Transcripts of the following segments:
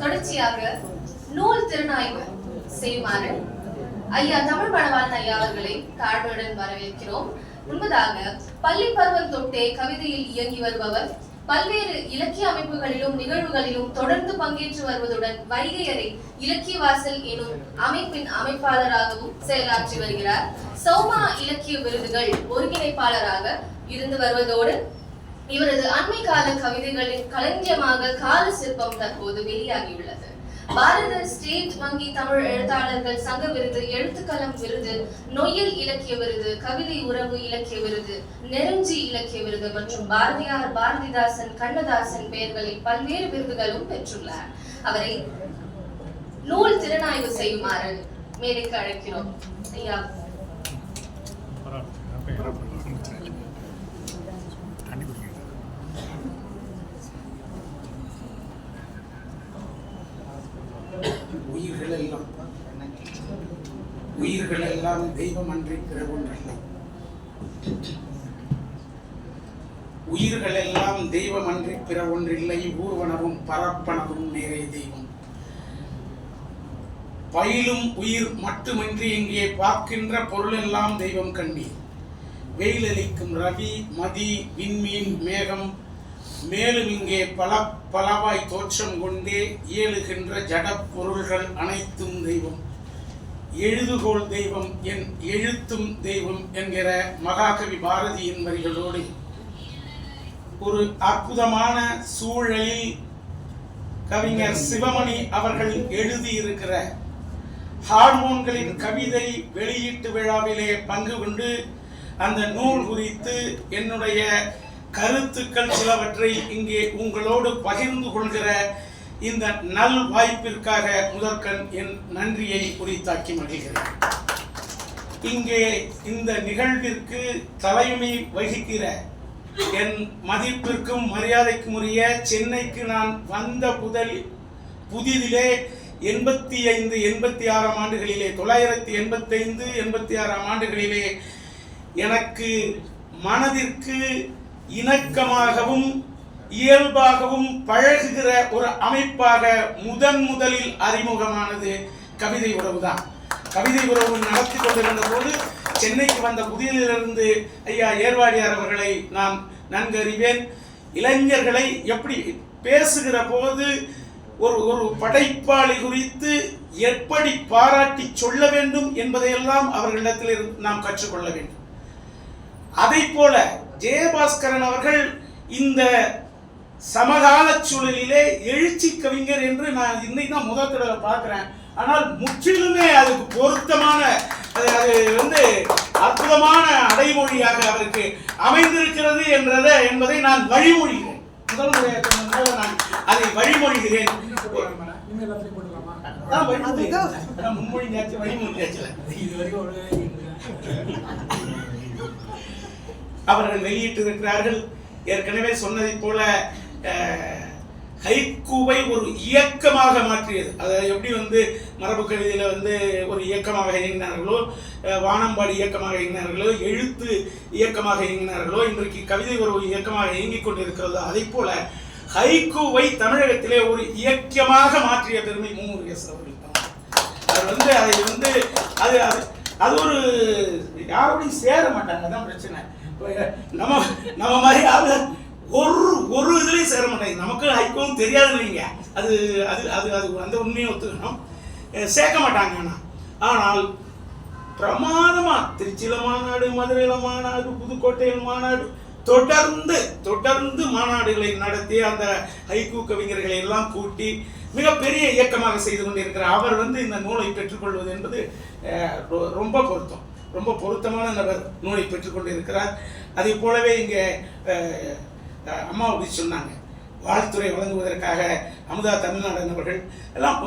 தொடர்ச்சியாக நூல் திறனாய்வு செய்யுமாறு ஐயா தமிழ் மணவாளன் ஐயா அவர்களை தாழ்மையுடன் வரவேற்கிறோம். முன்பதாக பள்ளி பருவம் தொட்டே கவிதையில் இயங்கி வருபவர் பல்வேறு இலக்கிய அமைப்புகளிலும் நிகழ்வுகளிலும் தொடர்ந்து பங்கேற்று வருவதுடன் வைகையரை இலக்கிய வாசல் எனும் அமைப்பின் அமைப்பாளராகவும் செயலாற்றி வருகிறார். சௌமா இலக்கிய விருதுகள் ஒருங்கிணைப்பாளராக இருந்து வருவதோடு இவரது அண்மை கால கவிதைகளின் களஞ்சியமாக கால சிற்பம் தற்போது வெளியாகியுள்ளது. பாரத ஸ்டேட் வங்கி தமிழ் எழுத்தாளர்கள் சங்க விருது எழுத்துக்களம் விருது நொய்யல் இலக்கிய விருது கவிதை உறவு இலக்கிய விருது நெருஞ்சி இலக்கிய விருது மற்றும் பாரதியார் பாரதிதாசன் கண்ணதாசன் பெயர்களில் பல்வேறு விருதுகளும் பெற்றுள்ளார். அவரை நூல் திறனாய்வு செய்யுமாறு மேடைக்கு அழைக்கிறோம். ஐயா தண்ணி குடிக்கிறேன் உயிர்கள் எல்லாம் உயிர்கள் தெய்வம் அன்றி பிற உயிர்கள் எல்லாம் தெய்வம் அன்றி பிற ஒன்றில்லை ஊர்வனவும் பரப்பனவும் நேரே தெய்வம். பயிலும் உயிர் மட்டுமின்றி இங்கே பார்க்கின்ற பொருள் எல்லாம் தெய்வம் கண்டீர் வெயிலளிக்கும் ரவி மதி விண்மீன் மேகம் மேலும் இங்கே பல பலவாய் தோற்றம் கொண்டே இயலுகின்ற ஜட பொருள்கள் அனைத்தும் தெய்வம். எழுதுகோள் தெய்வம் என் எழுத்தும் தெய்வம் என்கிற மகாகவி பாரதியின் வரிகளோடு ஒரு அற்புதமான சூழலில் கவிஞர் சிவமணி அவர்கள் எழுதியிருக்கிற ஹார்மோன்களின் கவிதை வெளியீட்டு விழாவிலே பங்கு கொண்டு அந்த நூல் குறித்து என்னுடைய கருத்துக்கள் சிலவற்றை இங்கே உங்களோடு பகிர்ந்து கொள்கிற இந்த நல் வாய்ப்பிற்காக முதற்கண் என் நன்றியை குறித்தாக்கி மகிழ்கிறேன். இங்கே இந்த நிகழ்விற்கு தலைமை வகிக்கிற என் மதிப்பிற்கும் மரியாதைக்கும் உரிய சென்னைக்கு நான் வந்த புதலில் புதிதிலே எண்பத்தி ஐந்து எண்பத்தி ஆறாம் ஆண்டுகளிலே தொள்ளாயிரத்தி எண்பத்தி ஐந்து எண்பத்தி ஆறாம் ஆண்டுகளிலே எனக்கு மனதிற்கு இணக்கமாகவும் இயல்பாகவும் பழகுகிற ஒரு அமைப்பாக முதன் முதலில் அறிமுகமானது கவிதை உறவுதான். கவிதை உறவு நடத்தி கொண்டிருந்த போது சென்னைக்கு வந்த புதியிலிருந்து ஐயா ஏர்வாடியார் அவர்களை நான் நன்கு அறிவேன் இளைஞர்களை எப்படி பேசுகிற போது ஒரு ஒரு படைப்பாளி குறித்து எப்படி பாராட்டி சொல்ல வேண்டும் என்பதையெல்லாம் அவர்களிடத்தில் நாம் கற்றுக்கொள்ள வேண்டும். அதை போல ஜெயபாஸ்கரன் அவர்கள் இந்த சமகால சூழலிலே எழுச்சி கவிஞர் என்று நான் இன்னைக்கு தான் முதல் தடவை பார்க்குறேன். ஆனால் முற்றிலுமே அதுக்கு பொருத்தமான அது அது வந்து அற்புதமான அடைமொழியாக அவருக்கு அமைந்திருக்கிறது என்றதை என்பதை நான் வழிமொழிகிறேன். முதல் முறையாக நான் அதை வழிமொழிகிறேன். இன்னும் எல்லாத்தையும் போட்டுக்கலாமா முன்மொழிஞ்சாச்சு இது வரைக்கும் அவர்கள் வெளியிட்டிருக்கிறார்கள். ஏற்கனவே சொன்னதைப் போல ஹைக்கூவை ஒரு இயக்கமாக மாற்றியது. அதை எப்படி வந்து மரபு கவிதையில் வந்து ஒரு இயக்கமாக இயங்கினார்களோ வானம்பாடி இயக்கமாக இயங்கினார்களோ எழுத்து இயக்கமாக இயங்கினார்களோ இன்றைக்கு கவிதை ஒரு இயக்கமாக இயங்கிக் கொண்டிருக்கிறது. அதை போல ஹைக்கூவை தமிழகத்திலே ஒரு இயக்கமாக மாற்றிய பெருமை மும்முருகேசன் அவர்கள் தான். அது வந்து அதை வந்து அது அது அது ஒரு யாரோடையும் சேர மாட்டாங்க. தான் பிரச்சனை. நம்ம நம்ம மாதிரி ஆளு ஒரு ஒரு இதுலையும் சேர மாட்டாங்க நமக்கு ஹைக்கும் தெரியாதுன்னு வைங்க. அது அது அது அது அந்த உண்மையை ஒத்துக்கணும். சேர்க்க மாட்டாங்க ஆனால் ஆனால் பிரமாதமா திருச்சியில மாநாடு மதுரையில மாநாடு புதுக்கோட்டையில் மாநாடு தொடர்ந்து தொடர்ந்து மாநாடுகளை நடத்தி அந்த ஹைக்கூ கவிஞர்களை எல்லாம் கூட்டி மிகப்பெரிய இயக்கமாக செய்து கொண்டிருக்கிற அவர் வந்து இந்த நூலை பெற்றுக்கொள்வது என்பது ரொ- ரொம்ப பொருத்தம். ரொம்ப பொருத்தமான நபர் நூலை பெற்றுக்கொண்டிருக்கிறார். அதே போலவே இங்கே அம்மா அப்படி சொன்னாங்க. வாழ்த்துறை வழங்குவதற்காக அமுதா தமிழ்நாடன் அவர்கள் எல்லாம்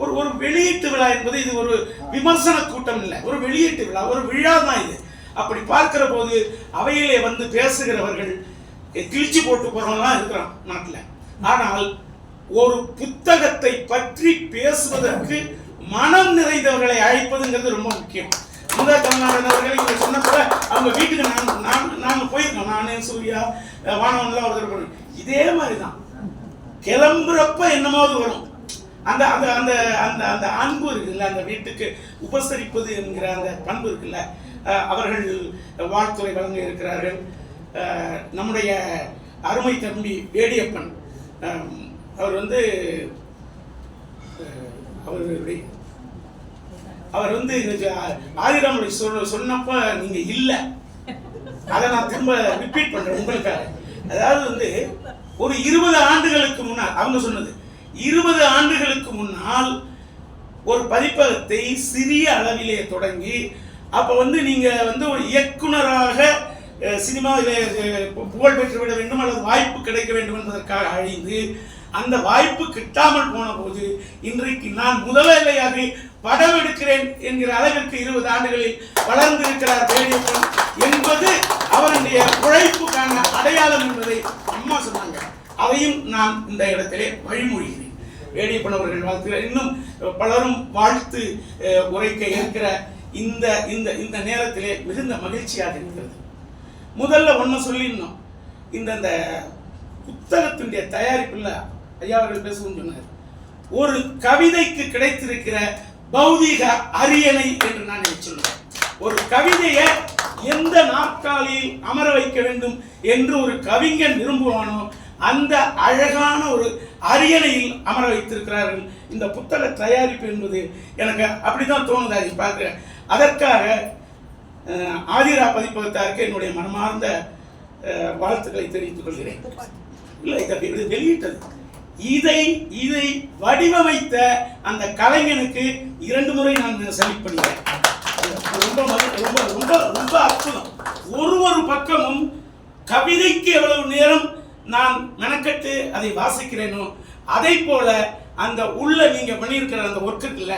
ஒரு ஒரு வெளியீட்டு விழா என்பது இது ஒரு விமர்சன கூட்டம் இல்லை. ஒரு வெளியீட்டு விழா ஒரு விழா தான் இது. அப்படி பார்க்கிற போது அவையிலே வந்து பேசுகிறவர்கள் கிழிச்சு போட்டு போகிறவங்களாம் இருக்கிறான் நாட்டில். ஆனால் ஒரு புத்தகத்தை பற்றி பேசுவதற்கு மனம் நிறைந்தவர்களை அழைப்பதுங்கிறது ரொம்ப முக்கியம். அமுதா தமிழ்நாடன் அவர்கள் இங்க சொன்ன அவங்க வீட்டுக்கு நான் நான் நாங்கள் போயிருக்கோம் நானே சூர்யா வானவன்லாம் ஒருத்தர் போனோம் இதே மாதிரி தான் கிளம்புறப்ப என்னமாவது வரும். அந்த அந்த அந்த அந்த அந்த அன்பு இருக்குல்ல அந்த வீட்டுக்கு உபசரிப்பது என்கிற அந்த பண்பு இருக்குல்ல அவர்கள் வாழ்த்துறை வழங்க இருக்கிறார்கள். நம்முடைய அருமை தம்பி வேடியப்பன் அவர் வந்து அவருடைய அவர் வந்து ஆதிராமலை சொன்ன சொன்னப்ப நீங்க இல்லை. அதை நான் திரும்ப ரிப்பீட் பண்றேன் உங்களுக்காக. அதாவது வந்து ஒரு இருபது ஆண்டுகளுக்கு முன்னால் அவங்க சொன்னது இருபது ஆண்டுகளுக்கு முன்னால் ஒரு பதிப்பகத்தை சிறிய அளவிலே தொடங்கி அப்ப வந்து நீங்க வந்து ஒரு இயக்குனராக சினிமாவில் புகழ் பெற்றுவிட வேண்டும் அல்லது வாய்ப்பு கிடைக்க வேண்டும் என்பதற்காக அழிந்து அந்த வாய்ப்பு கிட்டாமல் போன போது இன்றைக்கு நான் முதலையாக படம் எடுக்கிறேன் என்கிற அளவிற்கு இருபது ஆண்டுகளில் வளர்ந்திருக்கிறார் வேடியப்பன் என்பது அவருடைய உழைப்புக்கான அடையாளம் என்பதை அம்மா சொன்னாங்க. அதையும் நான் இந்த இடத்திலே வழிமொழிகிறேன். வேடியப்பன் அவர்கள் வாழ்த்துகிறார் இன்னும் பலரும் வாழ்த்து உரைக்க இருக்கிற இந்த இந்த இந்த நேரத்திலே மிகுந்த மகிழ்ச்சியாக இருக்கிறது. முதல்ல ஒன்று சொல்லிடணும். இந்த இந்த புத்தகத்தினுடைய தயாரிப்பில் ஐயா அவர்கள் பேசுவோம் சொன்னார். ஒரு கவிதைக்கு கிடைத்திருக்கிற பௌதீக அரியணை என்று நான் சொல்லுவேன். ஒரு கவிதையை எந்த நாற்காலியில் அமர வைக்க வேண்டும் என்று ஒரு கவிஞன் விரும்புவானோ அந்த அழகான ஒரு அரியணையில் அமர வைத்திருக்கிறார்கள். இந்த புத்தக தயாரிப்பு என்பது எனக்கு அப்படிதான் தோணுது. அதை பார்க்குறேன். அதற்காக ஆதிரா பதிப்பகத்தாருக்கு என்னுடைய மனமார்ந்த வாழ்த்துக்களை தெரிவித்துக் கொள்கிறேன். இல்லை இதை வெளியிட்டது. இதை இதை வடிவமைத்த அந்த கலைஞனுக்கு இரண்டு முறை நான் செலக்ட் பண்ணுறேன் ரொம்ப ரொம்ப ரொம்ப ரொம்ப அற்புதம். ஒரு ஒரு பக்கமும் கவிதைக்கு எவ்வளவு நேரம் நான் மெனக்கட்டு அதை வாசிக்கிறேனோ அதை போல அந்த உள்ள நீங்க பண்ணியிருக்கிற அந்த ஒர்க் இருக்குல்ல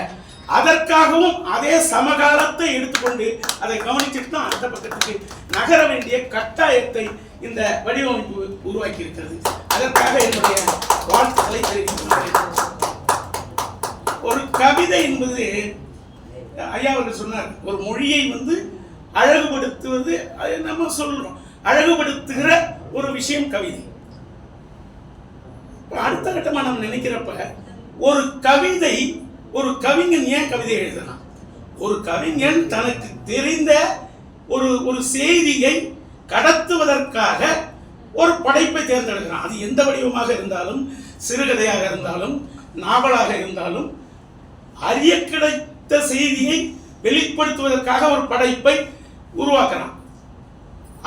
அதற்காகவும் அதே சமகாலத்தை எடுத்துக்கொண்டு அதை கவனிச்சுட்டு தான் அந்த பக்கத்துக்கு நகர வேண்டிய கட்டாயத்தை இந்த வடிவமைப்பு உருவாக்கி இருக்கிறது அதற்காக என்னுடைய வாழ்த்துக்களை தெரிவித்துள்ளேன் ஒரு கவிதை என்பது ஐயா அவர்கள் சொன்னார் ஒரு மொழியை வந்து அழகுபடுத்துவது நம்ம சொல்றோம். அழகுபடுத்துகிற ஒரு விஷயம் கவிதை. அடுத்த கட்டமா நம்ம நினைக்கிறப்ப ஒரு கவிதை ஒரு கவிஞன் ஏன் கவிதை எழுதலாம் ஒரு கவிஞன் தனக்கு தெரிந்த ஒரு ஒரு செய்தியை கடத்துவதற்காக ஒரு படைப்பை தேர்ந்தெடுக்கிறான். அது எந்த வடிவமாக இருந்தாலும் சிறுகதையாக இருந்தாலும் நாவலாக இருந்தாலும் அறிய கிடைத்த செய்தியை வெளிப்படுத்துவதற்காக ஒரு படைப்பை உருவாக்குறான்.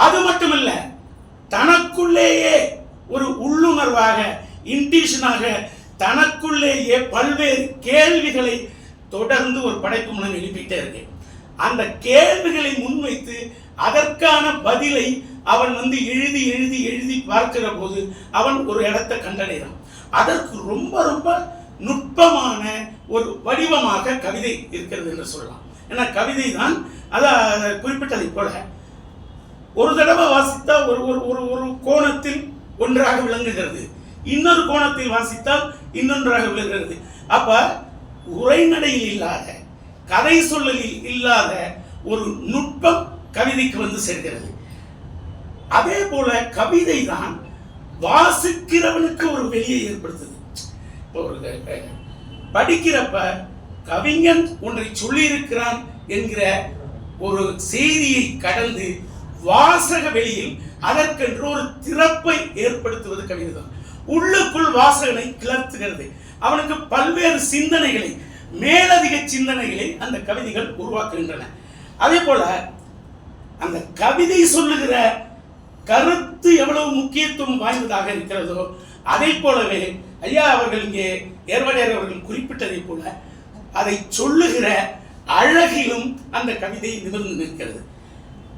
அது மட்டுமல்ல தனக்குள்ளேயே ஒரு உள்ளுணர்வாக இன்டிஷனாக தனக்குள்ளேயே பல்வேறு கேள்விகளை தொடர்ந்து ஒரு படைப்பு மூலம் எழுப்பிட்டே இருக்கு அந்த கேள்விகளை முன்வைத்து அதற்கான பதிலை அவன் வந்து எழுதி எழுதி எழுதி பார்க்கிற போது அவன் ஒரு இடத்தை கண்டடைகிறான். அதற்கு ரொம்ப ரொம்ப நுட்பமான ஒரு வடிவமாக கவிதை இருக்கிறது என்று சொல்லலாம். ஏன்னா கவிதை தான் அதான் குறிப்பிட்டதை போல ஒரு தடவை வாசித்தால் ஒரு ஒரு ஒரு ஒரு கோணத்தில் ஒன்றாக விளங்குகிறது. இன்னொரு கோணத்தில் வாசித்தால் இன்னொன்றாக விளங்குகிறது. அப்ப உரைநடையில் இல்லாத கதை சொல்லலில் இல்லாத ஒரு நுட்பம் கவிதைக்கு வந்து சேர்கிறது அதே போல கவிதை தான் வாசிக்கிறவனுக்கு ஒரு வெளியை ஏற்படுத்துது. இப்போ ஒரு படிக்கிறப்ப கவிஞன் ஒன்றை சொல்லியிருக்கிறான் என்கிற ஒரு செய்தியை கடந்து வாசக வெளியில் அதற்கென்று ஒரு திறப்பை ஏற்படுத்துவது கவிதை தான் உள்ளுக்குள் வாசகனை கிளர்த்துகிறது. அவனுக்கு பல்வேறு சிந்தனைகளை மேலதிக சிந்தனைகளை அந்த கவிதைகள் உருவாக்குகின்றன. அதே போல அந்த கவிதை சொல்லுகிற கருத்து எவ்வளவு முக்கியத்துவம் வாய்ந்ததாக இருக்கிறதோ அதை போலவே ஐயா அவர்கள் இங்கே ஏர்வாடியார் அவர்கள் குறிப்பிட்டதை போல அதை சொல்லுகிற அழகிலும் அந்த கவிதை நிமிர்ந்து நிற்கிறது.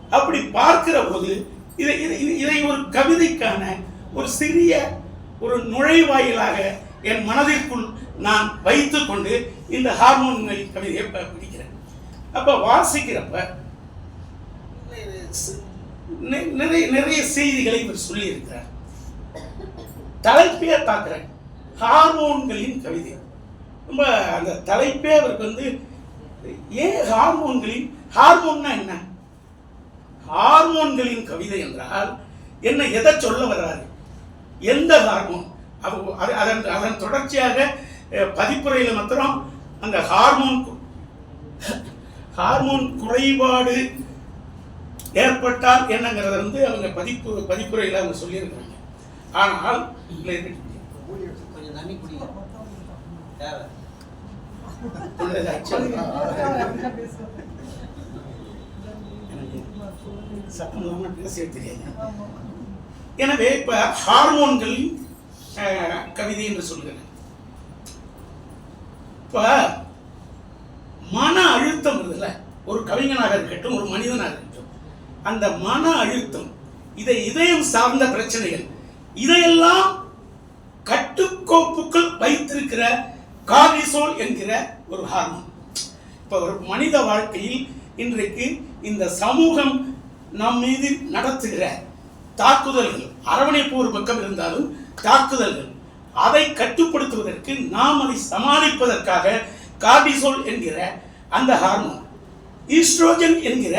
அப்படி பார்க்கிற போது இதை இதை- ஒரு கவிதைக்கான ஒரு சிறிய ஒரு நுழைவாயிலாக என் மனதிற்குள் நான் வைத்துக்கொண்டு இந்த ஹார்மோன்கள் கவிதையை ப- படிக்கிறேன். அப்போ வாசிக்கிறப்ப நிறைய நிறைய செய்திகளை இவர் சொல்லியிருக்கிறார். தலைப்பே பார்க்கிறேன் ஹார்மோன்களின் கவிதை. ரொம்ப அந்த தலைப்பே அவருக்கு வந்து ஏன் ஹார்மோன்களின் ஹார்மோன்னா என்ன? ஹார்மோன்களின் கவிதை என்றால் என்ன எதை சொல்ல வர்றாரு? எந்த ஹார்மோன்? அது- அது- அதன் அதன் தொடர்ச்சியாக பதிப்புரையில் மாத்திரம் அந்த ஹார்மோன் ஹார்மோன் குறைபாடு ஏற்பட்டால் என்னங்கிறத வந்து அவங்க பதிப்பு பதிப்புரையில் அவங்க சொல்லியிருக்காங்க ஆனால் எனவே இப்ப ஹார்மோன்கள் கவிதை என்று சொல்கிறேன் இப்ப மன அழுத்தம் இருக்குல்ல ஒரு கவிஞனாக இருக்கட்டும் ஒரு மனிதனாக இருக்கட்டும் அந்த மன அழுத்தம் இதை இதயம் சார்ந்த பிரச்சனைகள் இதையெல்லாம் கட்டுக்கோப்புக்குள் வைத்திருக்கிற கார்டிசோல் என்கிற ஒரு ஹார்மோன். இப்போ ஒரு மனித வாழ்க்கையில் இன்றைக்கு இந்த சமூகம் நம் மீது நடத்துகிற தாக்குதல்கள் அரவணைப்பு ஒரு பக்கம் இருந்தாலும் தாக்குதல்கள் அதை கட்டுப்படுத்துவதற்கு நாம் அதை சமாளிப்பதற்காக கார்டிசோல் என்கிற அந்த ஹார்மோன் ஈஸ்ட்ரோஜன் என்கிற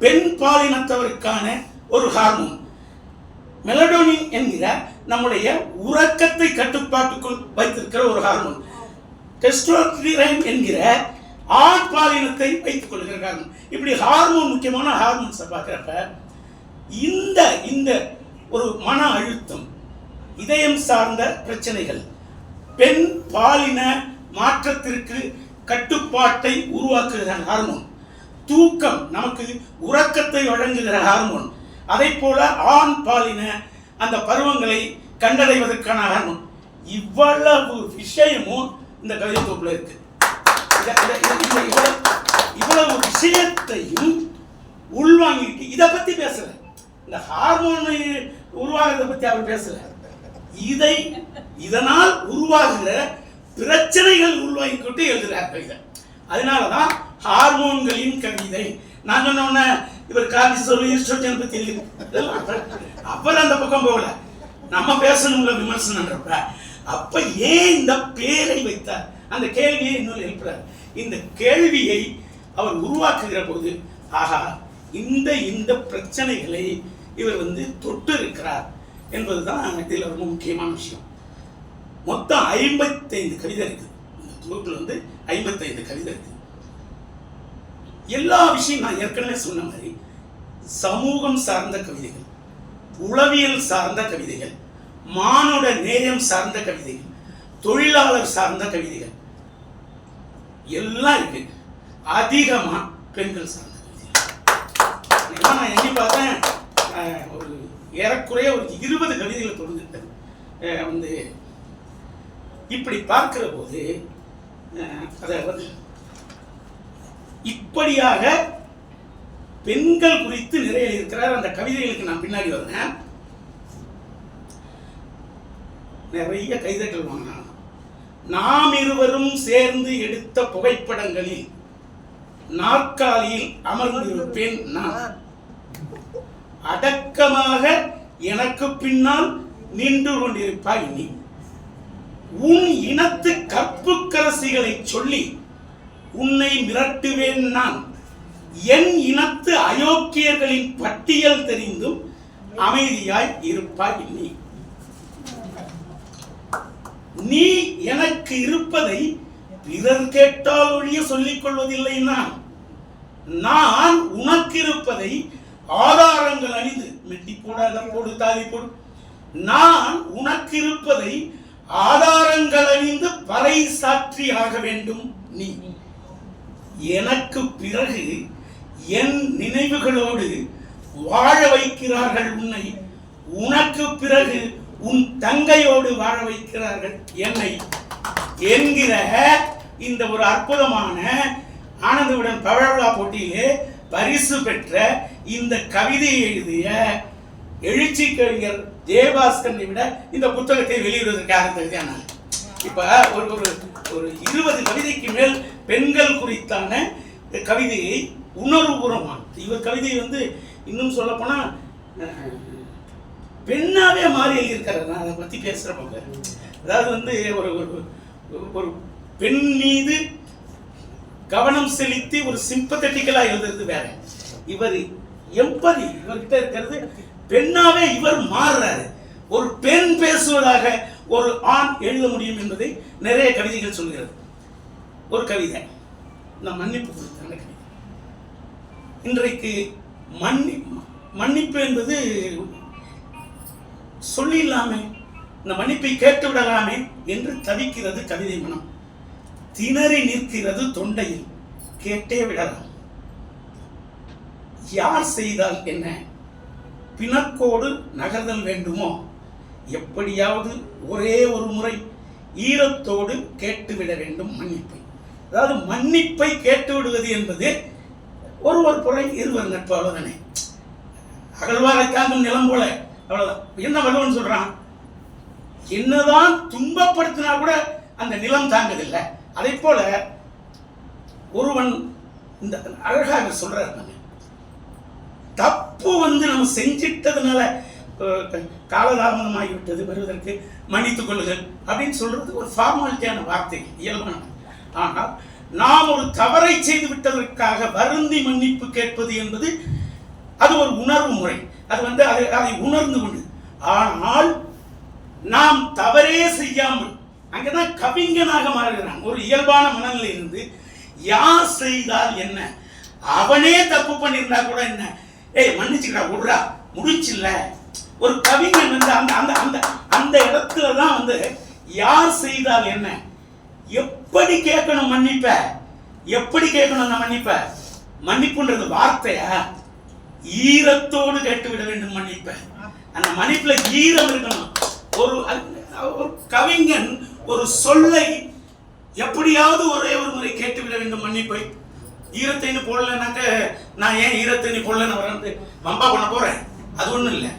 பெண் பாலினத்தவருக்கான ஒரு ஹார்மோன் மெலடோனின் என்கிற நம்முடைய உறக்கத்தை கட்டுப்பாட்டுக்குள் வைத்திருக்கிற ஒரு ஹார்மோன் டெஸ்டோஸ்டிரைன் என்கிற ஆண் பாலினத்தை வைத்துக் கொள்கிற ஹார்மோன் இப்படி ஹார்மோன் முக்கியமான ஹார்மோன்ஸை பார்க்குறப்ப இந்த இந்த ஒரு மன அழுத்தம் இதயம் சார்ந்த பிரச்சனைகள் பெண் பாலின மாற்றத்திற்கு கட்டுப்பாட்டை உருவாக்குகிற ஹார்மோன் தூக்கம் நமக்கு உறக்கத்தை வழங்குகிற ஹார்மோன் அதை போல ஆண் பாலின அந்த பருவங்களை கண்டடைவதற்கான ஹார்மோன் இவ்வளவு விஷயமும் இந்த கவிதை இருக்கு. இந்த இவ்வளவு விஷயத்தையும் உள்வாங்கிட்டு இதை பத்தி பேசல. இந்த ஹார்மோனை உருவாகிறத பத்தி அவர் பேசல. இதை இதனால் உருவாகிற பிரச்சனைகள் உள்வாங்கிக்கிட்டு எழுதுறார் கவிதை. அதனாலதான் ஹார்மோன்களின் கவிதை. நான் சொன்ன உடனே இவர் கார்டிசோல் ஈஸ்ட்ரோஜன் பத்தி எழுதி அப்புறம் அந்த பக்கம் போகல. நம்ம பேசணும்ல விமர்சனம்ன்றப்ப. அப்ப ஏன் இந்த பேரை வைத்தார்? அந்த கேள்வியை இன்னொரு எழுப்புறார். இந்த கேள்வியை அவர் உருவாக்குகிற போது ஆகா இந்த இந்த பிரச்சனைகளை இவர் வந்து தொட்டு இருக்கிறார் என்பதுதான் இதில் ரொம்ப முக்கியமான விஷயம். மொத்தம் ஐம்பத்தைந்து கவிதை இருக்குது. இந்த வந்து ஐம்பத்தைந்து கவிதை எல்லா விஷயம் நான் ஏற்கனவே சொன்ன மாதிரி சமூகம் சார்ந்த கவிதைகள் உளவியல் சார்ந்த கவிதைகள் மானுட நேயம் சார்ந்த கவிதைகள் தொழிலாளர் சார்ந்த கவிதைகள் எல்லாம் இருக்கு. அதிகமா பெண்கள் சார்ந்த கவிதைகள். நான் எண்ணி பார்த்தேன் ஒரு ஏறக்குறைய ஒரு இருபது கவிதைகளை தொடர்ந்துட்டேன் வந்து இப்படி பார்க்கிற போது அதாவது இப்படியாக பெண்கள் குறித்து நிறைய இருக்கிறார். அந்த கவிதைகளுக்கு நான் பின்னாடி வரேன் நிறைய கவிதைகள் வாங்கினாங்க. நாம் இருவரும் சேர்ந்து எடுத்த புகைப்படங்களில் நாற்காலியில் அமர்ந்திருப்பேன் நான். அடக்கமாக எனக்கு பின்னால் நின்று கொண்டிருப்பாய் நீ. உன் இனத்து கற்புக்கரசிகளை சொல்லி உன்னை மிரட்டுவேன் நான். என் இனத்து அயோக்கியர்களின் பட்டியல் தெரிந்தும் அமைதியாய் இருப்பாய் நீ. நீ எனக்கு இருப்பதை பிறர் கேட்டால் ஒழிய சொல்லிக் கொள்வதில்லை நான். நான் உனக்கு இருப்பதை ஆதாரங்கள் அணிந்து மெட்டி போடாத போடு தாதி போடு. நான் உனக்கு இருப்பதை ஆதாரங்கள் அணிந்து பறை சாற்றி ஆக வேண்டும் நீ. எனக்கு பிறகு என் நினைவுகளோடு வாழ வைக்கிறார்கள் உன்னை. உனக்கு பிறகு உன் தங்கையோடு வாழ வைக்கிறார்கள் என்னை. என்கிற இந்த ஒரு அற்புதமான ஆனந்தவுடன் பவழவிழா போட்டியிலே பரிசு பெற்ற இந்த கவிதையை எழுதிய எழுச்சி கவிஞர் தேவாஸ்கனை விட இந்த புத்தகத்தை வெளியிடுவதற்காக தகுதியான இப்ப ஒரு ஒரு ஒரு இருபது கவிதைக்கு மேல் பெண்கள் குறித்தான கவிதையை உணர்வுபூர்வமான இவர் கவிதை வந்து இன்னும் சொல்ல போனா பெண்ணாவே மாறி எழுதியிருக்காரு நான் அதை பத்தி பேசுறப்ப அதாவது வந்து ஒரு ஒரு ஒரு பெண் மீது கவனம் செலுத்தி ஒரு சிம்பத்தட்டிக்கலா எழுதுறது வேற. இவர் எம்பதி இவர்கிட்ட இருக்கிறது பெண்ணாவே இவர் மாறுறாரு. ஒரு பெண் பேசுவதாக ஒரு ஆண் எழுத முடியும் என்பதை நிறைய கவிதைகள் சொல்கிறது. ஒரு கவிதை. இந்த மன்னிப்பு குறித்தான கவிதை. இன்றைக்கு மன்னி மன்னிப்பு என்பது சொல்லிடலாமே இந்த மன்னிப்பை கேட்டு விடலாமே என்று தவிக்கிறது கவிதை மனம். திணறி நிற்கிறது தொண்டையில். கேட்டே விடலாம். யார் செய்தால் என்ன? பிணக்கோடு நகர்தல் வேண்டுமோ? எப்படியாவது ஒரே ஒரு முறை ஈரத்தோடு கேட்டுவிட வேண்டும் மன்னிப்பை. அதாவது மன்னிப்பை கேட்டு விடுவது என்பது ஒருவர் புறை இருவர் நட்பு அவ்வளோதானே அகழ்வாரை தாங்கும் நிலம் போல அவ்வளவுதான். என்ன வள்ளுவன் சொல்றான்? என்னதான் துன்பப்படுத்தினா கூட அந்த நிலம் தாங்குதில்லை அதே போல ஒருவன் இந்த அழகாக சொல்கிறார் நம்ம தப்பு வந்து நம்ம செஞ்சிட்டதுனால அஹ், காலதாமதமாகிவிட்டது வருவதற்கு மன்னித்துக் கொள்ளுங்கள் அப்படின்னு சொல்றது ஒரு ஃபார்மாலிட்டியான வார்த்தை இயல்பான ஆனால் நாம் ஒரு தவறை செய்து விட்டதற்காக வருந்தி மன்னிப்பு கேட்பது என்பது அது ஒரு உணர்வு முறை. அது வந்து அதை அதை உணர்ந்து கொண்டு. ஆனால் நாம் தவறே செய்யாமல் அங்கதான் கவிஞனாக மாறுகிறான். ஒரு இயல்பான மனநிலை இருந்து யார் செய்தால் என்ன? அவனே தப்பு பண்ணியிருந்தா கூட என்ன? ஏய் மன்னிச்சுக்கடா விடுறா முடிச்சில்ல. ஒரு கவிஞன் வந்து அந்த அந்த அந்த அந்த இடத்துல தான் வந்து யார் செய்தால் என்ன? எப்படி கேட்கணும் மன்னிப்ப? எப்படி கேட்கணும் நான் மன்னிப்ப? மன்னிப்புன்றது வார்த்தையா? ஈரத்தோடு கேட்டு விட வேண்டும் மன்னிப்ப. அந்த மன்னிப்புல ஈரம் இருக்கணும். ஒரு ஒரு கவிஞன் ஒரு சொல்லை எப்படியாவது ஒரே ஒரு முறை கேட்டு விட வேண்டும் மன்னிப்பை. ஈரத்தைன்னு போடலனாக்க நான் ஏன் ஈரத்தைன்னு போடலன்னு வரேன் வம்பா பண்ண போறேன். அது ஒண்ணும் இல்லை.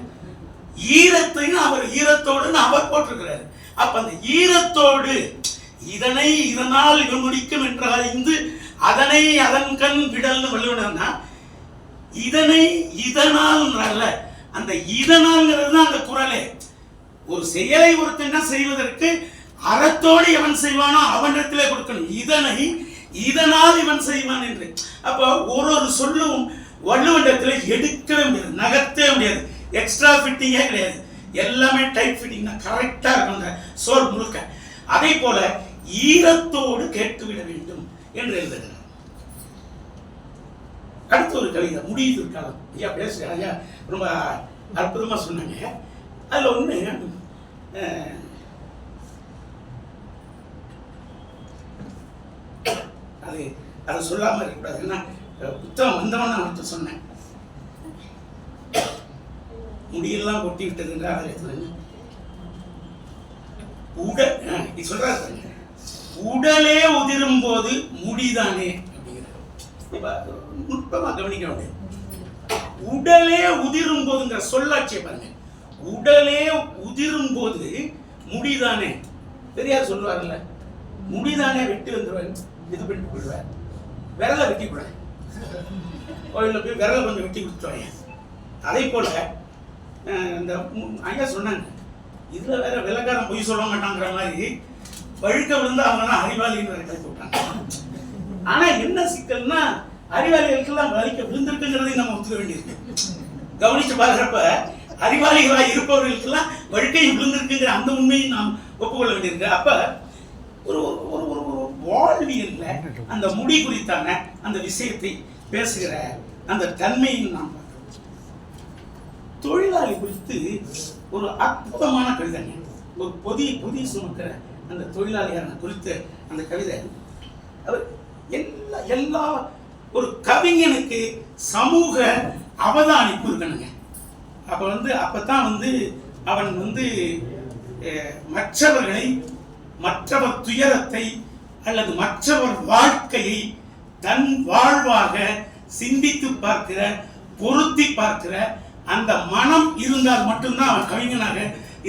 ஈரத்தைன்னு அவர் ஈரத்தோடுன்னு அவர் போட்டிருக்கிறாரு. அப்ப அந்த ஈரத்தோடு இதனை இதனால் இவன் முடிக்கும் என்று அறிந்து அதனை அதன் கண் விடல்னு வள்ளுவனா இதனை இதனால் அல்ல அந்த இதனால்ங்கிறது தான் அந்த குரலே ஒரு செயலை ஒருத்தன் செய்வதற்கு அறத்தோடு எவன் செய்வானோ அவனிடத்திலே கொடுக்கணும். இதனை இதனால் இவன் செய்வான் என்று. அப்போ ஒரு ஒரு சொல்லும் வள்ளுவண்டத்தில் எடுக்கவே முடியாது நகர்த்தவே முடியாது. எக்ஸ்ட்ரா ஃபிட்டிங்கே கிடையாது. எல்லாமே டைட் ஃபிட்டிங் தான் கரெக்டாக இருக்கும் அந்த சோல் முழுக்க. அதே போல ஈரத்தோடு கேட்டுவிட வேண்டும் என்று எழுதுகிறார். அடுத்த ஒரு கவிதை முடியுது காலம். ஐயா பேசுகிறேன் ஐயா ரொம்ப அற்புதமாக சொன்னாங்க. அதில் ஒன்று அதை சொல்லாம இருக்கக்கூடாது ஏன்னா புத்தகம் வந்தவன் அவர்கிட்ட சொன்னேன். முடியெல்லாம் கொட்டி விட்டதுன்ற அதில் உட அஹ், இது சொல்றாரு உடலே உதிரும் போது முடிதானே அப்படிங்கிறார். நுட்பமாக நுட்பமா கவனிக்க முடியாது உடலே உதிரும் போதுங்கிற சொல்லாட்சியை பாருங்க. உடலே உதிரும் போது முடிதானே. பெரியார் சொல்லுவார்ல முடிதானே வெட்டி வந்துருவார் இது பண்ணி போயிடுவார் விரலை வெட்டி கூடாது கோயிலில் போய் விரலை கொஞ்சம் வெட்டி கொடுத்துருவாங்க. அதே போல இந்த ஐயா சொன்னாங்க இதில் வேற விலக்காரன் பொய் சொல்ல மாட்டாங்கிற மாதிரி பழுக்க விழுந்து அவங்கெல்லாம் அறிவாளின்னு வேற விட்டாங்க ஆனா என்ன சிக்கல்னா அறிவாளிகளுக்கெல்லாம் வலிக்க விழுந்திருக்குங்கிறதையும் நம்ம ஒத்துக்க வேண்டியிருக்கு. கவனிச்சு பார்க்குறப்ப அறிவாளிகளாக இருப்பவர்களுக்கெல்லாம் வழுக்கை விழுந்திருக்குங்கிற அந்த உண்மையை நாம் ஒப்புக்கொள்ள வேண்டியிருக்கு. அப்ப ஒரு ஒரு ஒரு வாழ்வியல்ல அந்த முடி குறித்தான அந்த விஷயத்தை பேசுகிற அந்த தன்மையை நாம் தொழிலாளி குறித்து ஒரு அற்புதமான கவிதை ஒரு பொதி பொதி சுமக்கிற அந்த தொழிலாளியான குறித்த அந்த கவிதை. அவர் எல்லா எல்லா ஒரு கவிஞனுக்கு சமூக அவதானிப்பு இருக்கணுங்க. அப்போ வந்து அப்பதான் வந்து அவன் வந்து மற்றவர்களை மற்றவர் துயரத்தை அல்லது மற்றவர் வாழ்க்கையை தன் வாழ்வாக சிந்தித்து பார்க்கிற பொருத்தி பார்க்கிற அந்த மனம் இருந்தால் மட்டும்தான் அவன் கவிஞனாக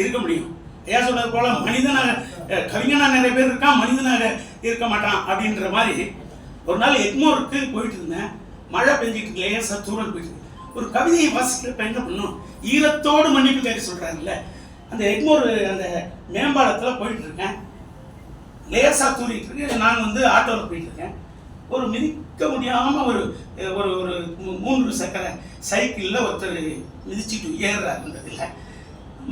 இருக்க முடியும். ஐயா சொல்றது போல மனிதனாக கவிஞனாக கவிஞனா நிறைய பேர் இருக்கான் மனிதனாக இருக்க மாட்டான் அப்படின்ற மாதிரி ஒரு நாள் எக்மோருக்கு போயிட்டு இருந்தேன். மழை பெஞ்சிட்டு லேசா தூரல் போயிட்டு ஒரு கவிதையை வாசிக்கிறப்ப என்ன பண்ணும்? ஈரத்தோடு மன்னிப்பு கேட்க சொல்கிறாங்கல்ல அந்த எக்மோர் அந்த மேம்பாலத்தில் போயிட்டு இருக்கேன். லேசாக தூரிட்டு இருக்கு நான் வந்து ஆட்டோவில் போயிட்டு இருக்கேன் ஒரு மிதிக்க முடியாமல் ஒரு ஒரு ஒரு மூன்று சக்கர சைக்கிளில் ஒருத்தர் மிதிச்சிட்டு ஏறுறாரு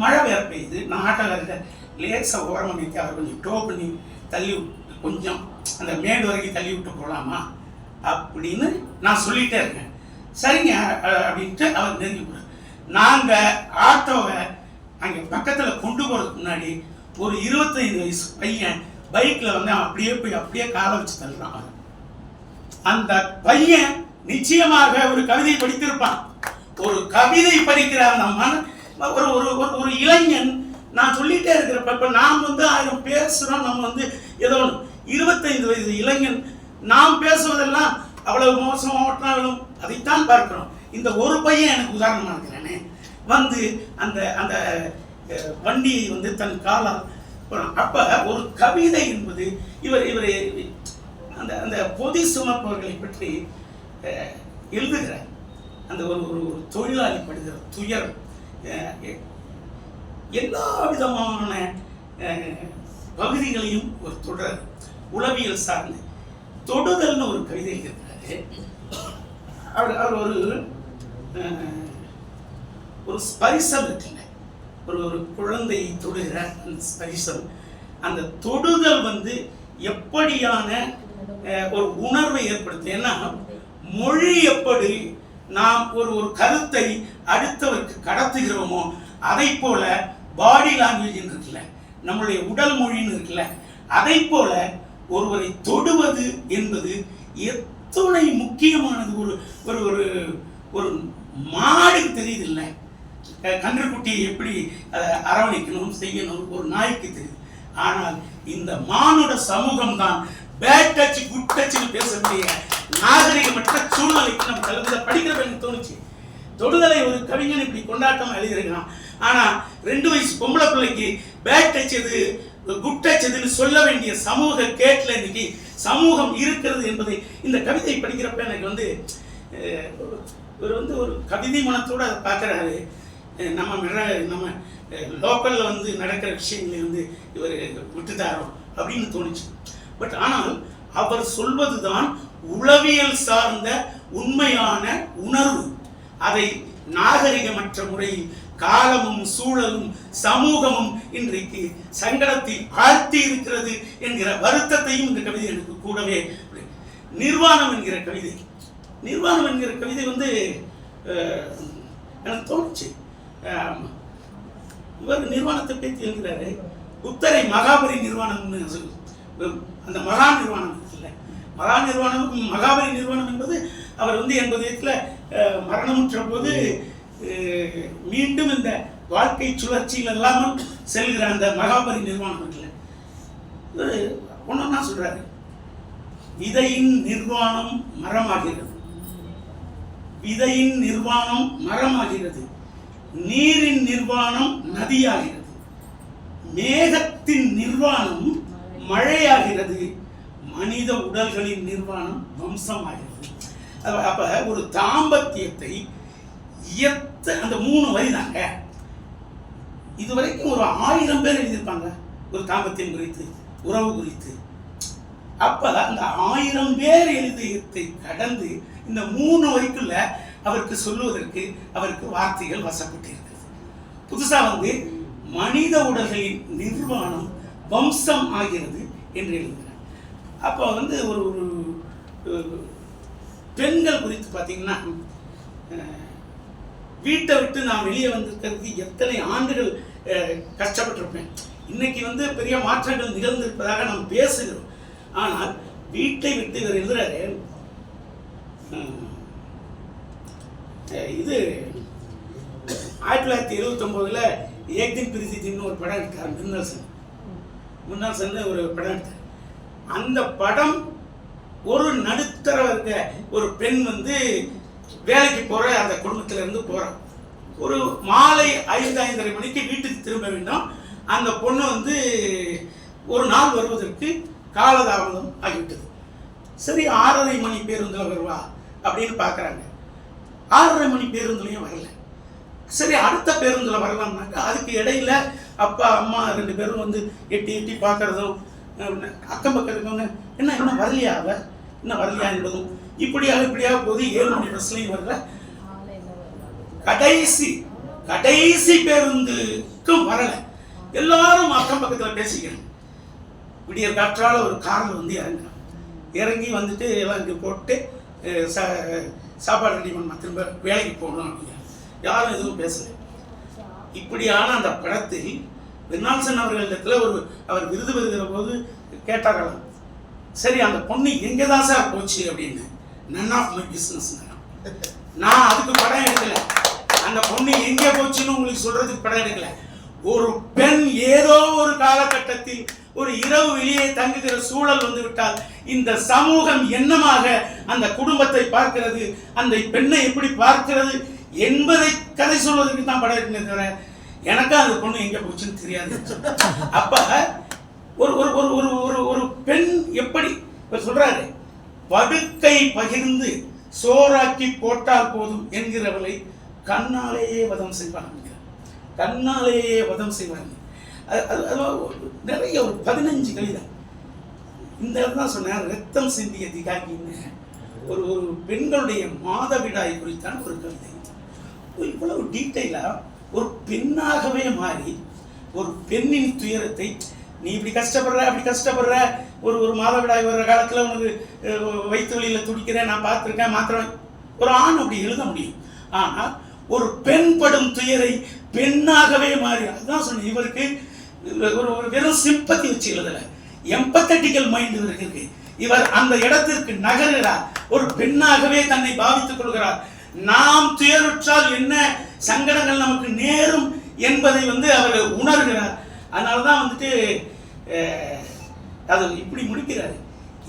மழை வேற பெய்யுது. நான் ஆட்டோவில் இருக்கேன். லேசாக ஓரமாக நிறுத்தி அவர் கொஞ்சம் டோ பண்ணி தள்ளி விட்டு கொஞ்சம் அந்த மேடு வரைக்கும் தள்ளி விட்டு போகலாமா அப்படின்னு நான் சொல்லிகிட்டே இருக்கேன். சரிங்க அப்படின்ட்டு அவர் நெருங்கி போகிறார் நாங்கள் ஆட்டோவை அங்கே பக்கத்தில் கொண்டு போகிறதுக்கு முன்னாடி ஒரு இருபத்தைந்து வயசு பையன் பைக்கில் வந்து அப்படியே போய் அப்படியே காலை வச்சு தள்ளுறான். அந்த பையன் நிச்சயமாக ஒரு கவிதை படித்திருப்பான். ஒரு கவிதை படிக்கிறார் அந்த ஒரு ஒரு ஒரு இளைஞன். நான் சொல்லிட்டே இருக்கிறப்ப இப்போ நாம் வந்து ஆயிரம் பேசுகிறோம் நம்ம வந்து ஏதோ ஒன்று இருபத்தைந்து வயது இளைஞன். நாம் பேசுவதெல்லாம் அவ்வளவு மோசமாக ஓட்டினாலும் அதைத்தான் பார்க்கிறோம். இந்த ஒரு பையன் எனக்கு உதாரணமாக இருக்கிறானே. வந்து அந்த அந்த வண்டியை வந்து தன் காலால் அப்ப ஒரு கவிதை என்பது இவர் இவர் அந்த அந்த பொதி சுமப்பவர்களை பற்றி அஹ், எழுதுகிறார். அந்த ஒரு ஒரு ஒரு தொழிலாளி படுகிற துயரம் அஹ், எல்லா விதமான அஹ், பகுதிகளையும் ஒரு தொடர் உளவியல் சார்ந்து தொடுதல்னு ஒரு கவிதை இருக்கிறாரு அவர் அவர் ஒரு அஹ், ஒரு ஸ்பரிசம் இருக்குல்ல ஒரு ஒரு குழந்தையை தொடுகிற அந்த ஸ்பரிசம். அந்த தொடுதல் வந்து எப்படியான ஒரு உணர்வை ஏற்படுத்தும். ஏன்னா மொழி எப்படி நாம் ஒரு ஒரு கருத்தை அடுத்தவருக்கு கடத்துகிறோமோ அதை போல பாடி லாங்குவேஜ் இருக்குல்ல நம்மளுடைய உடல் மொழின்னு இருக்குல்ல அதை போல ஒருவரை தொடுவது என்பது எத்துணை முக்கியமானது. ஒரு ஒரு ஒரு ஒரு மாடுக்கு தெரியுது இல்லை? கன்றுக்குட்டியை எப்படி அரவணைக்கணும் செய்யணும் ஒரு நாய்க்கு தெரியுது ஆனால் இந்த மானுட சமூகம் தான் பேட் டச் குட் டச்சுன்னு பேசக்கூடிய நாகரிகமற்ற சூழ்நிலைக்கு நம்ம கலந்து படிக்கிறப்ப எனக்கு தோணுச்சு. தொடுதலை ஒரு கவிஞன் இப்படி கொண்டாட்டம் எழுதியிருக்கிறான். ஆனா ரெண்டு வயசு பொம்பளை பிள்ளைக்கு பேட் டச் எது குட் டச் எதுன்னு சொல்ல வேண்டிய சமூக கேட்டில் இன்னைக்கு சமூகம் இருக்கிறது என்பதை இந்த கவிதை படிக்கிறப்ப எனக்கு வந்து ஒரு வந்து ஒரு கவிதை மனத்தோட அதை பார்க்குறாரு. நம்ம நம்ம லோக்கலில் வந்து நடக்கிற விஷயங்களை வந்து இவர் விட்டுதாரோ அப்படின்னு தோணுச்சு. பட் ஆனால் அவர் சொல்வதுதான் உளவியல் சார்ந்த உண்மையான உணர்வு. அதை நாகரிகமற்ற முறையில் காலமும் சூழலும் சமூகமும் இன்றைக்கு சங்கடத்தில் ஆழ்த்தி இருக்கிறது என்கிற வருத்தத்தையும் இந்த கவிதை எனக்கு கூடவே நிர்வாணம் என்கிற கவிதை. நிர்வாணம் என்கிற கவிதை வந்து எனக்கு தோணுச்சு. இவர் நிர்வாணத்தை பற்றி எழுதுகிறாரு புத்தரை மகாபலி நிர்வாணம்னு அந்த மகா நிர்வாணம் இருக்குல்ல. மகா நிர்வாணம் மகாபலி நிர்வாணம் என்பது அவர் வந்து எண்பது வயசுல மரணமுற்ற போது மீண்டும் இந்த வாழ்க்கை சுழற்சியில் இல்லாமல் செல்கிற அந்த மகாபலி நிர்வாணம் இருக்குல்ல. இவர் ஒன்றா சொல்றாரு. விதையின் நிர்வாணம் மரமாகிறது. விதையின் நிர்வாணம் மரமாகிறது. நீரின் நிர்வாணம் நதியாகிறது. மேகத்தின் நிர்வாணம் மழையாகிறது. மனித உடல்களின் நிர்வாணம் வம்சமாகிறது. அப்ப- அப்ப ஒரு தாம்பத்தியத்தை எத்த அந்த மூணு வரி தாங்க. இதுவரைக்கும் ஒரு ஆயிரம் பேர் எழுதியிருப்பாங்க. ஒரு தாம்பத்தியம் குறித்து உறவு குறித்து. அப்ப அந்த ஆயிரம் பேர் எழுதியத்தை கடந்து இந்த மூணு வரைக்குள்ள அவருக்கு சொல்லுவதற்கு அவருக்கு வார்த்தைகள் வசப்பட்டு இருக்கிறது புதுசா வந்து மனித உடல்களின் நிர்வாணம் வம்சம் ஆகிறது என்று எழுதுகிறார். அப்போ வந்து ஒரு ஒரு பெண்கள் குறித்து பார்த்தீங்கன்னா வீட்டை விட்டு நான் வெளியே வந்திருக்கிறதுக்கு எத்தனை ஆண்டுகள் கஷ்டப்பட்டிருப்பேன். இன்னைக்கு வந்து பெரிய மாற்றங்கள் நிகழ்ந்திருப்பதாக நாம் பேசுகிறோம். ஆனால் வீட்டை விட்டு இவர் எழுதுறாரு இது ஆயிரத்தி தொள்ளாயிரத்தி எழுபத்தொம்போதில் ஏக்தின் பிரிசித்தின்னு ஒரு படம் எடுத்தார் மின்னல் சென் முன்னாள் ஒரு படம் எடுத்தார். அந்த படம் ஒரு நடுத்தர இருக்க ஒரு பெண் வந்து வேலைக்கு போகிற அந்த குடும்பத்திலேருந்து இருந்து ஒரு மாலை ஐந்து ஐந்தரை மணிக்கு வீட்டுக்கு திரும்ப வேண்டும். அந்த பொண்ணு வந்து ஒரு நாள் வருவதற்கு காலதாமதம் ஆகிவிட்டது. சரி ஆறரை மணி பேருந்தில் வருவா அப்படின்னு பார்க்குறாங்க ஆறரை மணி பேருந்துலையும் வரல. சரி அடுத்த பேருந்தில் வரலாம்னாக்கா அதுக்கு இடையில அப்பா அம்மா ரெண்டு பேரும் வந்து எட்டி எட்டி பார்க்கறதும் அக்கம் பக்கம் இருக்கவங்க என்ன இன்னும் வரலையா அவ? இன்னும் வரலையா என்பதும் இப்படியாக இப்படியாக போது ஏழு மணி பஸ்லையும் வரல. கடைசி கடைசி பேருந்துக்கும் வரல. எல்லாரும் அக்கம் பக்கத்தில் பேசிக்கணும். விடிய காற்றால ஒரு காரில் வந்து இறங்குறான். இறங்கி வந்துட்டு எல்லாம் இங்கே போட்டு ச சாப்பாடு ரெடி பண்ண திரும்ப வேலைக்கு போகணும் அப்படின்னு யாரும் எதுவும் பேசலை. இப்படியான அந்த படத்தில் அவர்கள் இடத்துல ஒரு அவர் விருது பெறுகிற போது கேட்டார்களாம் சரி அந்த பொண்ணு எங்கே தான் சார் போச்சு? அப்படின்னு. நன் ஆஃப் மை பிஸ்னஸ் நான் அதுக்கு படம் எடுக்கல. அந்த பொண்ணு எங்கே போச்சுன்னு உங்களுக்கு சொல்றதுக்கு படம் எடுக்கல. ஒரு பெண் ஏதோ ஒரு காலகட்டத்தில் ஒரு இரவு வெளியே தங்குகிற சூழல் வந்து விட்டால் இந்த சமூகம் என்னமாக அந்த குடும்பத்தை பார்க்கிறது அந்த பெண்ணை எப்படி பார்க்கிறது என்பதை கதை சொல்வதற்கு தான் படம் எடுக்கணும் தவிர எனக்கும் அந்த பொண்ணு எங்க போச்சுன்னு தெரியாது. அப்ப ஒரு ஒரு ஒரு ஒரு ஒரு ஒரு பெண் எப்படி இப்ப சொல்றாரு படுக்கை பகிர்ந்து சோறாக்கி போட்டால் போதும் என்கிறவளை கண்ணாலேயே வதம் செய்வாங்க கண்ணாலேயே வதம் செய்வாங்க நிறைய ஒரு பதினஞ்சு கவிதை. இந்த இடம் தான் சொன்னேன் ரத்தம் சிந்திய திகாகின்னு ஒரு ஒரு பெண்களுடைய மாதவிடாய் குறித்தான ஒரு கவிதை. இவ்வளவு டீட்டெயிலாக ஒரு பெண்ணாகவே மாறி ஒரு பெண்ணின் துயரத்தை நீ இப்படி கஷ்டப்படுற அப்படி கஷ்டப்படுற ஒரு ஒரு மாதவிடாய் வர்ற காலத்தில் உனக்கு வயிற்று வழியில் துடிக்கிறேன் நான் பார்த்துருக்கேன் மாத்திரம் ஒரு ஆண் அப்படி எழுத முடியும். ஆனால் ஒரு பெண் படும் துயரை பெண்ணாகவே மாறி அதுதான் சொன்னேன் இவருக்கு ஒரு ஒரு வெறும் சிம்பத்தி வச்சு எழுதலை. எம்பத்தட்டிக்கல் மைண்ட் இவருக்கு இருக்கு. இவர் அந்த இடத்திற்கு நகர்கிறார். ஒரு பெண்ணாகவே தன்னை பாவித்துக் கொள்கிறார். நாம் துயருற்றால் என்ன சங்கடங்கள் நமக்கு நேரும் என்பதை வந்து அவர் உணர்கிறார். அதனால தான் வந்துட்டு அது இப்படி முடிக்கிறாரு.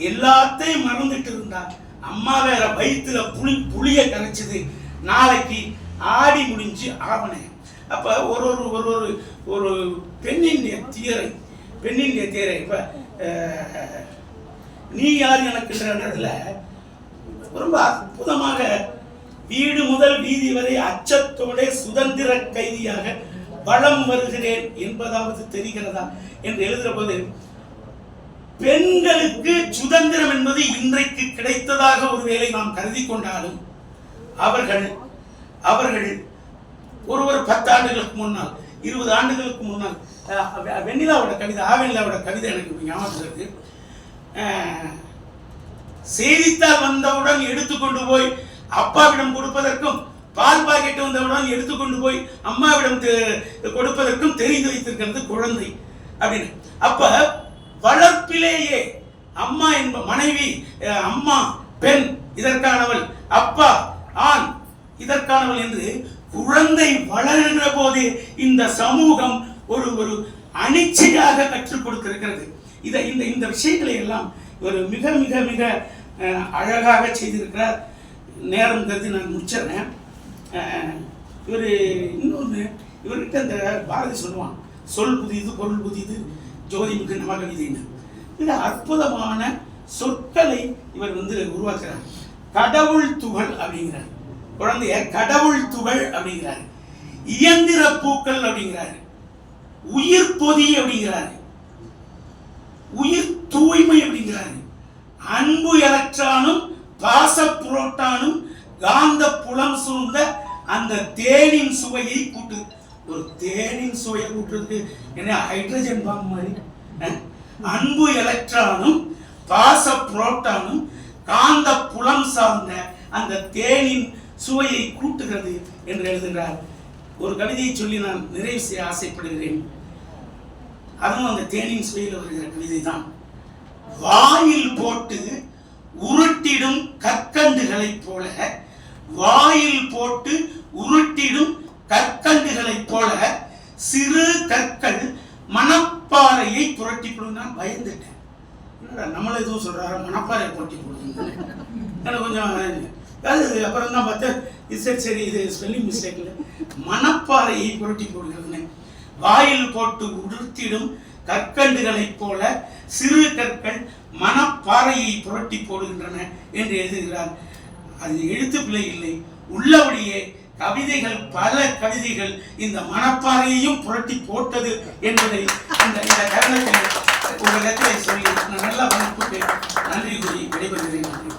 எல்லாத்தையும் மறந்துட்டு இருந்தார். அம்மா வேற வயிற்றுல புளி புளிய கரைச்சது. நாளைக்கு ஆடி முடிஞ்சு ஆவணை அப்போ ஒரு ஒரு ஒரு ஒரு ஒரு பெண்ணின் தீரை பெண்ணின் தீரை இப்ப நீ யார் எனக்குன்றதுல ரொம்ப அற்புதமாக வீடு முதல் வீதி வரை அச்சத்தோட சுதந்திர கைதியாக வளம் வருகிறேன் என்பதாவது தெரிகிறதா என்று எழுதுகிற போது பெண்களுக்கு சுதந்திரம் என்பது இன்றைக்கு கிடைத்ததாக ஒருவேளை நாம் கருதி கொண்டாலும் அவர்கள் அவர்கள் ஒரு ஒரு பத்தாண்டுகளுக்கு முன்னால் இருபது ஆண்டுகளுக்கு முன்னால் வெண்ணிலாவோட கவிதை ஆவெண்ணிலாவோட கவிதை எனக்கு ஞாபகம் இருக்கு அஹ், செய்தித்தாள் வந்தவுடன் எடுத்துக்கொண்டு போய் அப்பாவிடம் கொடுப்பதற்கும் பால் பாக்கெட் வந்தவுடன் எடுத்துக்கொண்டு போய் அம்மாவிடம் தெ- கொடுப்பதற்கும் தெரிந்து வைத்திருக்கிறது குழந்தை அப்படின்னு. அப்ப வளர்ப்பிலேயே அம்மா என்ப மனைவி அஹ், அம்மா பெண் இதற்கானவள் அப்பா ஆண் இதற்கானவள் என்று குழந்தை வளர்கிற போதே இந்த சமூகம் ஒரு ஒரு அனிச்சையாக கற்றுக் கொடுத்திருக்கிறது. இதை இந்த இந்த விஷயங்களை எல்லாம் ஒரு மிக மிக மிக அழகாக செய்திருக்கிறார். நேரம் கருதி நான் முடிச்சிடுறேன். இவர் இன்னொன்று இவர்கிட்ட இந்த பாரதி சொல்லுவான் சொல் புதிது பொருள் புதிது ஜோதிமுக்கு நம கவிதைன்னு. மிக அற்புதமான சொற்களை இவர் வந்து உருவாக்குறார். கடவுள் துகள் அப்படிங்கிறார். குழந்தைய கடவுள் துகள் அப்படிங்கிறாரு. இயந்திர பூக்கள் அப்படிங்கிறாரு. உயிர் பொதி அப்படிங்கிறாரு. உயிர் தூய்மை அப்படிங்கிறாரு. அன்பு எலக்ட்ரானும் பாச புரோட்டானும் காந்த புலம் சூழ்ந்த அந்த தேனின் சுவையை கூட்டு ஒரு தேனின் சுவையை கூட்டுறதுக்கு என்ன ஹைட்ரஜன் பாம் மாதிரி? அஹ்? அன்பு எலக்ட்ரானும் பாச புரோட்டானும் காந்த புலம் சார்ந்த அந்த தேனின் சுவையை கூட்டுகிறது என்று எழுதுகிறார். ஒரு கவிதையை சொல்லி நான் நிறைவு செய்ய ஆசைப்படுகிறேன். அதுவும் அந்த தேனின் சுவையில் வருகிற கவிதை தான் வாயில் போட்டு உருட்டிடும் கற்கண்டுகளைப் போல வாயில் போட்டு உருட்டிடும் கற்கண்டுகளைப் போல சிறு கற்கள் மணப்பாறையை புரட்டி போடும் நான் பயந்துட்டேன். என்னடா நம்மள எதுவும் சொல்றாரு மணப்பாறை புரட்டி போடுங்க கொஞ்சம் அது அப்புறம் தான் பார்த்தா இது சரி சரி இது ஸ்பெல்லிங் மிஸ்டேக் இல்லை. மணப்பாறையை புரட்டி போடுகிறதுன்னு வாயில் போட்டு உடுத்திடும் கற்கண்டுகளைப் போல சிறு கற்கள் மணப்பாறையை புரட்டி போடுகின்றன என்று எழுதுகிறார். அது எழுத்து பிழை இல்லை. உள்ளபடியே கவிதைகள் பல கவிதைகள் இந்த மணப்பாறையையும் புரட்டி போட்டது என்பதை இந்த இந்த தருணத்தில் உங்களிடத்தில் சொல்லி நான் நல்லா மதிப்புக்கு நன்றி கூறி விடைபெறுகிறேன்.